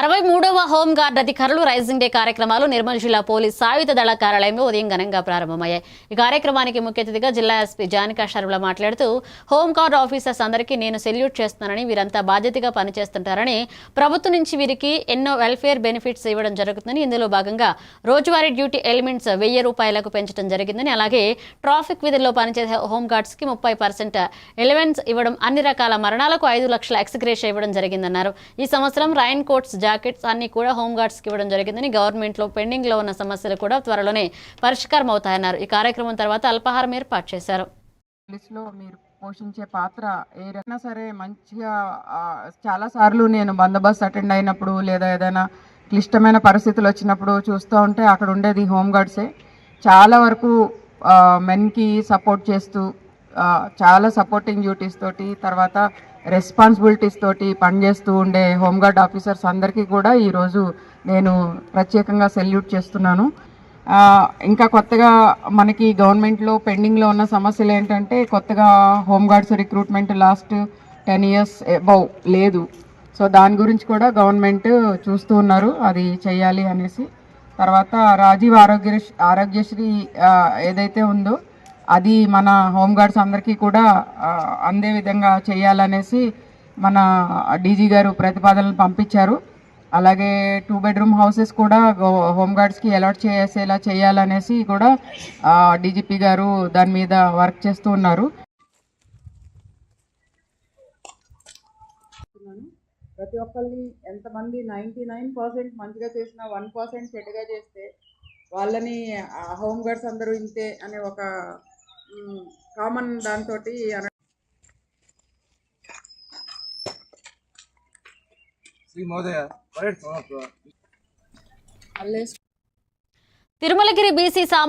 అరవై మూడవ హోంగార్డ్ అధికారులు రైజింగ్ డే కార్యక్రమాలు నిర్మల్ జిల్లా పోలీస్ సాయుధ దళ కార్యాలయంలో ఉదయం ఘనంగా ప్రారంభమయ్యాయి. ఈ కార్యక్రమానికి ముఖ్య అతిథిగా జిల్లా ఎస్పీ జానికా శర్మల మాట్లాడుతూ హోంగార్డ్ ఆఫీసర్స్ అందరికీ నేను సెల్యూట్ చేస్తున్నానని వీరంతా బాధ్యతగా పనిచేస్తుంటారని ప్రభుత్వం నుంచి వీరికి ఎన్నో వెల్ఫేర్ బెనిఫిట్స్ ఇవ్వడం జరుగుతుందని ఇందులో భాగంగా రోజువారీ డ్యూటీ ఎలిమెంట్స్ వెయ్యి రూపాయలకు పెంచడం జరిగిందని అలాగే ట్రాఫిక్ విధుల్లో పనిచేసే హోంగార్డ్స్కి ముప్పై పర్సెంట్ ఎలిమెంట్స్ ఇవ్వడం అన్ని రకాల మరణాలకు ఐదు లక్షల ఎక్స్గ్రేష్ ఇవ్వడం జరిగిందన్నారు. ఈ సంవత్సరం రైన్ కోట్స్ జాకెట్స్ అన్ని కూడా హోంగార్డ్స్కి ఇవ్వడం జరిగిందని గవర్నమెంట్లో పెండింగ్లో ఉన్న సమస్యలు కూడా త్వరలోనే పరిష్కారం అవుతాయన్నారు ఈ కార్యక్రమం తర్వాత అల్పాహారం ఏర్పాటు చేశారు. మీరు పోషించే పాత్ర ఏ రకైనా సరే మంచిగా చాలాసార్లు చాలా సార్లు నేను బందోబస్తు అటెండ్ అయినప్పుడు లేదా ఏదైనా క్లిష్టమైన పరిస్థితులు వచ్చినప్పుడు చూస్తూ ఉంటే అక్కడ ఉండేది హోమ్ గార్డ్సే చాలా వరకు మెన్కి సపోర్ట్ చేస్తూ చాలా సపోర్టింగ్ డ్యూటీస్ తోటి తర్వాత రెస్పాన్సిబిలిటీస్ తోటి పనిచేస్తూ ఉండే హోంగార్డ్ ఆఫీసర్స్ అందరికీ కూడా ఈరోజు నేను ప్రత్యేకంగా సెల్యూట్ చేస్తున్నాను. ఇంకా కొత్తగా మనకి గవర్నమెంట్లో పెండింగ్లో ఉన్న సమస్యలు ఏంటంటే కొత్తగా home guards recruitment last ten years above లేదు. సో దాని గురించి కూడా గవర్నమెంట్ చూస్తూ ఉన్నారు అది చేయాలి అనేసి. తర్వాత రాజీవ్ ఆరోగ్య ఆరోగ్యశ్రీ ఏదైతే ఉందో అది మన హోంగార్డ్స్ అందరికీ కూడా అందే విధంగా చేయాలనేసి మన డీజీ గారు ప్రతిపాదనలు పంపించారు. అలాగే టూ బెడ్రూమ్ హౌసెస్ కూడా హోంగార్డ్స్కి అలాట్ చేసేలా చేయాలనేసి కూడా డీజీపీ గారు దాని మీద వర్క్ చేస్తూ ఉన్నారు. ప్రతి ఒక్కరిని ఎంతమంది నైంటీ నైన్ పర్సెంట్ మంచిగా చేసినా వన్ పర్సెంట్ చెడ్డగా చేస్తే వాళ్ళని హోమ్ గార్డ్స్ అందరూ ఇంతే అనే ఒక కామన్ దాంతో శ్రీ మహోదయ తిరుమలగిరి బీసీ సామ